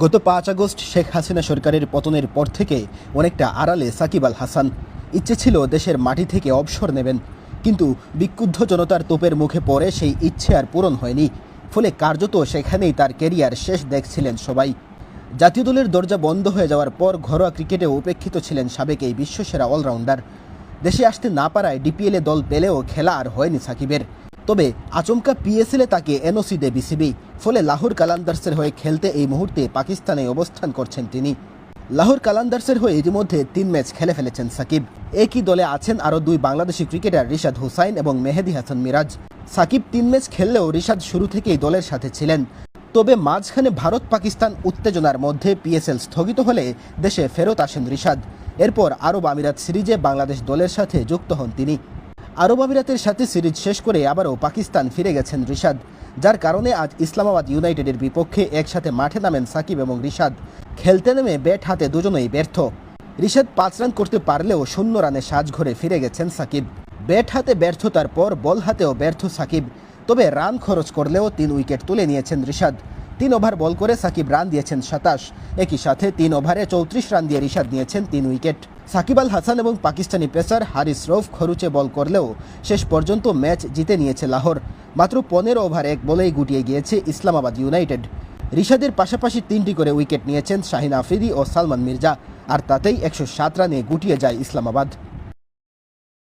গত পাঁচ আগস্ট শেখ হাসিনা সরকারের পতনের পর থেকে অনেকটা আড়ালে সাকিব আল হাসান। ইচ্ছে ছিল দেশের মাটি থেকে অবসর নেবেন, কিন্তু বিক্ষুব্ধ জনতার তোপের মুখে পড়ে সেই ইচ্ছে আর পূরণ হয়নি। ফলে কার্যত সেখানেই তার কেরিয়ার শেষ দেখছিলেন সবাই। জাতীয় দলের দরজা বন্ধ হয়ে যাওয়ার পর ঘরোয়া ক্রিকেটে উপেক্ষিত ছিলেন সাবেক এই বিশ্বসেরা অলরাউন্ডার। দেশে আসতে না পারায় ডিপিএলে দল পেলেও খেলা আর হয়নি সাকিবের। তবে আচমকা পিএসএলে তাকে এনওসি দেয় বিসিবি, ফলে লাহোর কালান্দার্সের হয়ে খেলতে এই মুহূর্তে পাকিস্তানে অবস্থান করছেন তিনি। লাহোর কালান্দার্সের হয়ে ইতিমধ্যে তিন ম্যাচ খেলে ফেলেছেন সাকিব। একই দলে আছেন আরও দুই বাংলাদেশি ক্রিকেটার রিশাদ হুসাইন এবং মেহেদি হাসান মিরাজ। সাকিব তিন ম্যাচ খেললেও রিশাদ শুরু থেকেই দলের সাথে ছিলেন। তবে মাঝখানে ভারত পাকিস্তান উত্তেজনার মধ্যে পিএসএল স্থগিত হলে দেশে ফেরত আসেন রিশাদ। এরপর আরব আমিরাত সিরিজে বাংলাদেশ দলের সাথে যুক্ত হন তিনি। আরব আমিরাতের সাথে সিরিজ শেষ করে আবারও পাকিস্তান ফিরে গেছেন রিশাদ, যার কারণে আজ ইসলামাবাদ ইউনাইটেডের বিপক্ষে একসাথে মাঠে নামেন সাকিব এবং রিশাদ। খেলতে নেমে ব্যাট হাতে দুজনেই ব্যর্থ। রিশাদ পাঁচ রান করতে পারলেও শূন্য রানে সাজ ঘরে ফিরে গেছেন সাকিব। ব্যাট হাতে ব্যর্থতার পর বল হাতেও ব্যর্থ সাকিব। তবে রান খরচ করলেও তিন উইকেট তুলে নিয়েছেন রিশাদ। তিন ওভার বল করে সাকিব রান দিয়েছেন সাতাশ। একই সাথে তিন ওভারে চৌত্রিশ রান দিয়ে রিশাদ নিয়েছেন তিন উইকেট। সাকিব আল হাসান এবং পাকিস্তানি পেসার হারিস রৌফ খরুচে বল করলেও শেষ পর্যন্ত ম্যাচ জিতে নিয়েছে লাহোর। মাত্র পনেরো ওভার এক বলেই গুটিয়ে গিয়েছে ইসলামাবাদ ইউনাইটেড। রিশাদের পাশাপাশি তিনটি করে উইকেট নিয়েছেন শাহিন আফ্রিদি ও সালমান মির্জা, আর তাতেই একশো সাত রানে গুটিয়ে যায় ইসলামাবাদ।